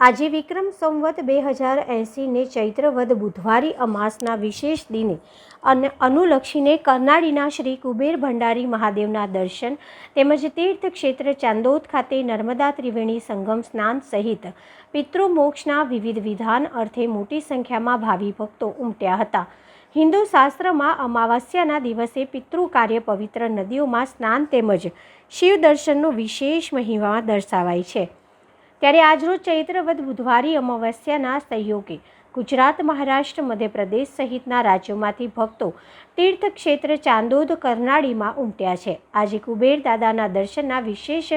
આજે વિક્રમ સંવત બે હજાર એંસીને ચૈત્રવદ બુધવારી અમાસના વિશેષ દિને અને અનુલક્ષીને કરનાળીના શ્રી કુબેર ભંડારી મહાદેવના દર્શન તેમજ તીર્થ ક્ષેત્ર ચાંદોદ ખાતે નર્મદા ત્રિવેણી સંગમ સ્નાન સહિત પિતૃમોક્ષના વિવિધ વિધાન અર્થે મોટી સંખ્યામાં ભાવિ ભક્તો ઉમટ્યા હતા. હિન્દુ શાસ્ત્રમાં અમાવાસ્યાના દિવસે પિતૃ કાર્ય પવિત્ર નદીઓમાં સ્નાન તેમજ શિવ દર્શનનો વિશેષ મહિમા દર્શાવાય છે. ત્યારે આજરોજ ચૈત્રવદ બુધવારી અમાવસ્યાના સહયોગે ગુજરાત, મહારાષ્ટ્ર, મધ્યપ્રદેશ સહિતના રાજ્યોમાંથી ભક્તો તીર્થક્ષેત્ર ચાંદોદ, કરનાળીમાં ઉમટ્યા છે. આજે કુબેર દાદાના દર્શનના વિશેષ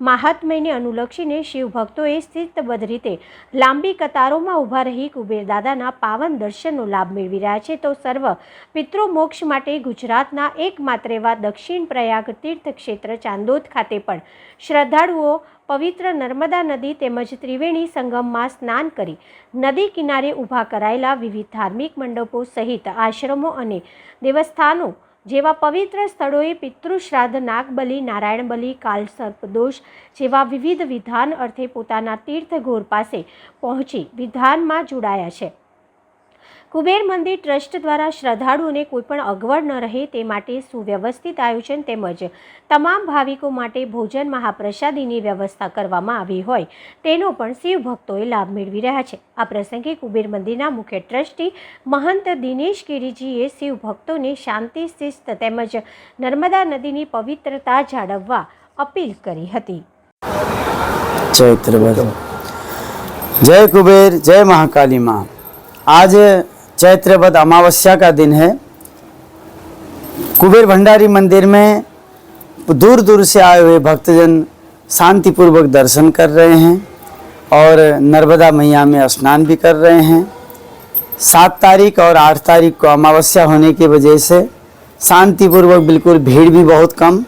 મહાત્મ્યને અનુલક્ષીને શિવભક્તોએ સ્થિતબદ્ધ રીતે લાંબી કતારોમાં ઊભા રહી કુબેર દાદાના પાવન દર્શનનો લાભ મેળવી રહ્યા છે. તો સર્વ પિતૃ મોક્ષ માટે ગુજરાતના એકમાત્ર એવા દક્ષિણ પ્રયાગ તીર્થક્ષેત્ર ચાંદોદ ખાતે પણ શ્રદ્ધાળુઓ પવિત્ર નર્મદા નદી તેમજ ત્રિવેણી સંગમમાં સ્નાન કરી નદી કિનારે ઊભા કરાયેલા વિવિધ ધાર્મિક મંડપો સહિત આશ્રમો અને દેવસ્થાનો જેવા પવિત્ર સ્થળોએ પિતૃશ્રાદ્ધ, નાગબલી નારાયણ બલિ કાલ સર્પદોષ જેવા વિવિધ વિધાન અર્થે પોતાના તીર્થઘોર પાસે પહોંચી વિધાનમાં જોડાયા છે. કુબેર મંદિર ટ્રસ્ટ દ્વારા શ્રદ્ધાળુઓને કોઈપણ અગવડ ન રહે તે માટે સુવ્યવસ્થિત આયોજન તેમજ તમામ ભાવિકો માટે ભોજન મહાપ્રસાદીની વ્યવસ્થા કરવામાં આવી હોય તેનો પણ શિવ ભક્તોએ લાભ મેળવી રહ્યા છે. આ પ્રસંગે કુબેર મંદિરના મુખ્ય ટ્રસ્ટી મહંત દિનેશ ગિરીજીએ શિવ ભક્તોને શાંતિ, શિસ્ત તેમજ નર્મદા નદીની પવિત્રતા જાળવવા અપીલ કરી હતી. જય ત્રિવેદ. જય કુબેર, જય મહાકાલી માં. આજે वध अमावस्या का दिन है। कुबेर भंडारी मंदिर में दूर दूर से आए हुए भक्तजन शांतिपूर्वक दर्शन कर रहे हैं और नर्मदा मैया में स्नान भी कर रहे हैं। सात तारीख और आठ तारीख को अमावस्या होने की वजह से शांतिपूर्वक बिल्कुल भीड़ भी बहुत कम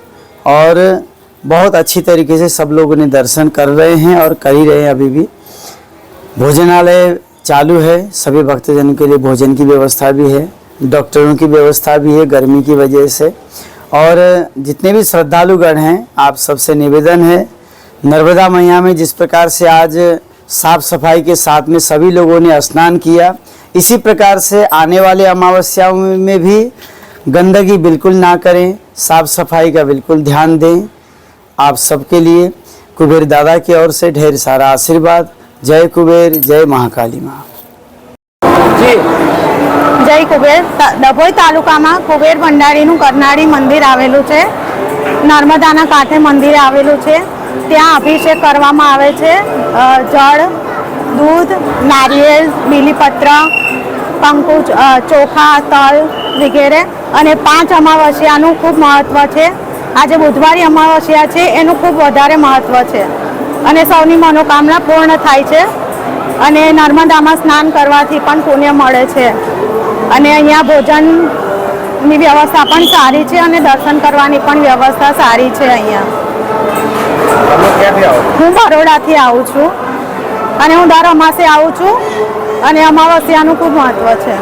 और बहुत अच्छी तरीके से सब लोगों ने दर्शन कर रहे हैं और कर ही रहे हैं अभी भी। भोजनालय चालू है। सभी भक्तजन के लिए भोजन की व्यवस्था भी है, डॉक्टरों की व्यवस्था भी है गर्मी की वजह से। और जितने भी श्रद्धालुगण हैं, आप सबसे निवेदन है, नर्मदा मैया में जिस प्रकार से आज साफ़ सफ़ाई के साथ में सभी लोगों ने स्नान किया, इसी प्रकार से आने वाले अमावस्याओं में भी गंदगी बिल्कुल ना करें, साफ़ सफ़ाई का बिल्कुल ध्यान दें। आप सबके लिए कुबेर दादा की ओर से ढेर सारा आशीर्वाद। જય કુબેર જય મહાકાલી માં જય કુબેર. ડભોઈ તાલુકામાં કુબેર ભંડારીનું કરનાળી મંદિર આવેલું છે. નર્મદાના કાંઠે મંદિર આવેલું છે. ત્યાં અભિષેક કરવામાં આવે છે. જળ દૂધ નારિયેળ બીલીપત્ર પંકુચ ચોખા તલ વગેરે અને પાંચ અમાવસ્યાનું ખૂબ મહત્ત્વ છે. આજે બુધવારી અમાવસ્યા છે. એનું ખૂબ વધારે મહત્ત્વ છે. અને સૌની મનોકામના પૂર્ણ થાય છે. અને નર્મદામાં સ્નાન કરવાથી પણ પુણ્ય મળે છે. અને અહીંયા ભોજનની વ્યવસ્થા પણ સારી છે અને દર્શન કરવાની પણ વ્યવસ્થા સારી છે અહીંયા. હું બરોડાથી આવું છું. અને હું દર અમાસે આવું છું. અને અમાવસ્યાનું ખૂબ મહત્ત્વ છે.